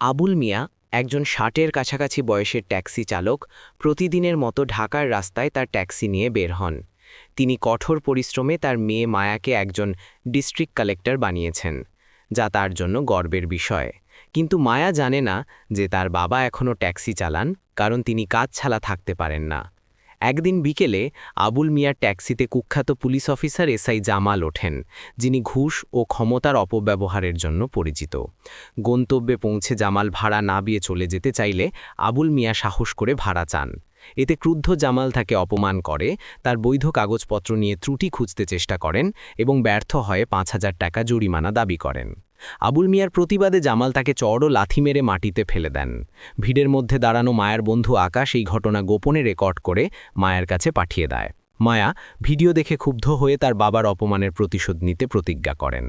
আবুল মিয়া, একজন ষাটের কাছাকাছি বয়সের ট্যাক্সি চালক, প্রতিদিনের মতো ঢাকার রাস্তায় তার ট্যাক্সি নিয়ে বের হন। তিনি কঠোর পরিশ্রমে তার মেয়ে মায়াকে একজন ডিস্ট্রিক্ট কালেক্টর বানিয়েছেন, যা তার জন্য গর্বের বিষয়। কিন্তু মায়া জানে না যে তার বাবা এখনও ট্যাক্সি চালান, কারণ তিনি কাজ ছাড়া থাকতে পারেন না। একদিন বিকেলে আবুল মিয়ার ট্যাক্সিতে কুখ্যাত পুলিশ অফিসার এসআই জামাল ওঠেন, যিনি ঘুষ ও ক্ষমতার অপব্যবহারের জন্য পরিচিত। গন্তব্যে পৌঁছে জামাল ভাড়া না বিয়ে চলে যেতে চাইলে আবুল মিয়া সাহস করে ভাড়া চান। এতে ক্রুদ্ধ জামাল তাকে অপমান করে, তার বৈধ কাগজপত্র নিয়ে ত্রুটি খুঁজতে চেষ্টা করেন এবং ব্যর্থ হয়ে পাঁচ হাজার টাকা জরিমানা দাবি করেন। আবুল মিয়ার প্রতিবাদে জামাল তাকে চড় লাথি মেরে মাটিতে ফেলে দেন। ভিড়ের মধ্যে দাঁড়ানো মায়ার বন্ধু আকাশ এই ঘটনা গোপনে রেকর্ড করে মায়ের কাছে পাঠিয়ে দেয়। মায়া ভিডিও দেখে ক্ষুব্ধ হয়ে তার বাবার অপমানের প্রতিশোধ নিতে প্রতিজ্ঞা করেন।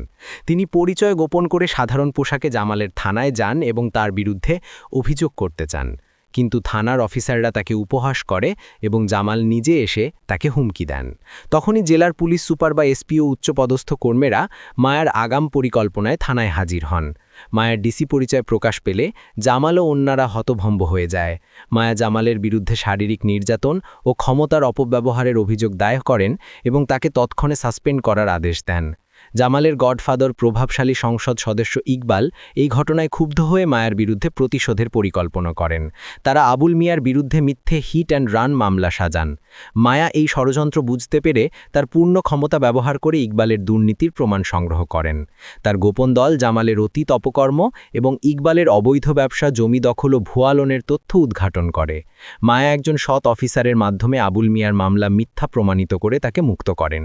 তিনি পরিচয় গোপন করে সাধারণ পোশাকে জামালের থানায় যান এবং তার বিরুদ্ধে অভিযোগ করতে চান। কিন্তু থানার অফিসাররা তাকে উপহাস করে এবং জামাল নিজে এসে তাকে হুমকি দেন। তখনই জেলার পুলিশ সুপার বা এসপিও উচ্চপদস্থ কর্মীরা মায়ার আগাম পরিকল্পনায় থানায় হাজির হন। মায়ের ডিসি পরিচয় প্রকাশ পেলে জামাল ও অন্যরা হতভম্ব হয়ে যায়। মায়া জামালের বিরুদ্ধে শারীরিক নির্যাতন ও ক্ষমতার অপব্যবহারের অভিযোগ দায়ের করেন এবং তাকে তৎক্ষণে সাসপেন্ড করার আদেশ দেন। জামালের গডফাদার প্রভাবশালী সংসদ সদস্য ইকবাল এই ঘটনায় ক্ষুব্ধ হয়ে মায়ের বিরুদ্ধে প্রতিশোধের পরিকল্পনা করেন। তারা আবুল মিয়ার বিরুদ্ধে মিথ্যে হিট অ্যান্ড রান মামলা সাজান। মায়া এই ষড়যন্ত্র বুঝতে পেরে তার পূর্ণ ক্ষমতা ব্যবহার করে ইকবালের দুর্নীতির প্রমাণ সংগ্রহ করেন। তার গোপন দল জামালের অতীত অপকর্ম এবং ইকবালের অবৈধ ব্যবসা, জমি দখল ও ভুয়া লোনের তথ্য উদ্ঘাটন করে। মায়া একজন সৎ অফিসারের মাধ্যমে আবুল মিয়ার মামলা মিথ্যা প্রমাণিত করে তাকে মুক্ত করেন।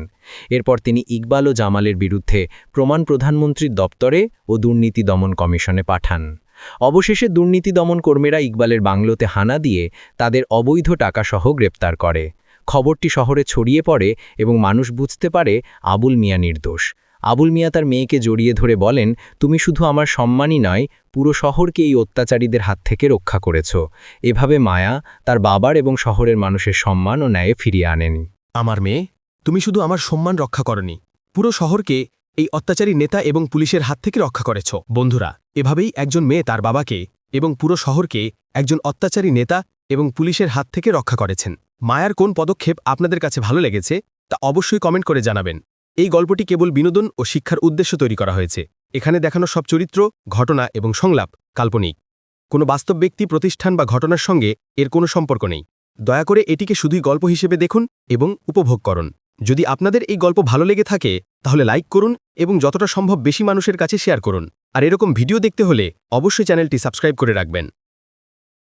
এরপর তিনি ইকবাল ও জামালের বিরুদ্ধে প্রমাণ প্রধানমন্ত্রীর দপ্তরে ও দুর্নীতি দমন কমিশনে পাঠান। অবশেষে দুর্নীতি দমন কর্মীরা ইকবালের বাংলোতে হানা দিয়ে তাদের অবৈধ টাকাসহ গ্রেপ্তার করে। খবরটি শহরে ছড়িয়ে পড়ে এবং মানুষ বুঝতে পারে আবুল মিয়া নির্দোষ। আবুল মিয়া তার মেয়েকে জড়িয়ে ধরে বলেন, তুমি শুধু আমার সম্মানই নয়, পুরো শহরকে এই অত্যাচারীদের হাত থেকে রক্ষা করেছ। এভাবে মায়া তার বাবার এবং শহরের মানুষের সম্মান ও ন্যায় ফিরিয়ে আনেন। আমার মেয়ে, তুমি শুধু আমার সম্মান রক্ষা করনি। পুরো শহরকে এই অত্যাচারী নেতা এবং পুলিশের হাত থেকে রক্ষা করেছ। বন্ধুরা, এভাবেই একজন মেয়ে তার বাবাকে এবং পুরো শহরকে একজন অত্যাচারী নেতা এবং পুলিশের হাত থেকে রক্ষা করেছেন। মায়ার কোন পদক্ষেপ আপনাদের কাছে ভালো লেগেছে, তা অবশ্যই কমেন্ট করে জানাবেন। এই গল্পটি কেবল বিনোদন ও শিক্ষার উদ্দেশ্য তৈরি করা হয়েছে। এখানে দেখানো সব চরিত্র, ঘটনা এবং সংলাপ কাল্পনিক। কোনো বাস্তব ব্যক্তি, প্রতিষ্ঠান বা ঘটনার সঙ্গে এর কোনো সম্পর্ক নেই। দয়া করে এটিকে শুধুই গল্প হিসেবে দেখুন এবং উপভোগ করুন। যদি আপনাদের এই গল্প ভালো লেগে থাকে, তাহলে লাইক করুন এবং যতটা সম্ভব বেশি মানুষের কাছে শেয়ার করুন। আর এরকম ভিডিও দেখতে হলে অবশ্যই চ্যানেলটি সাবস্ক্রাইব করে রাখবেন।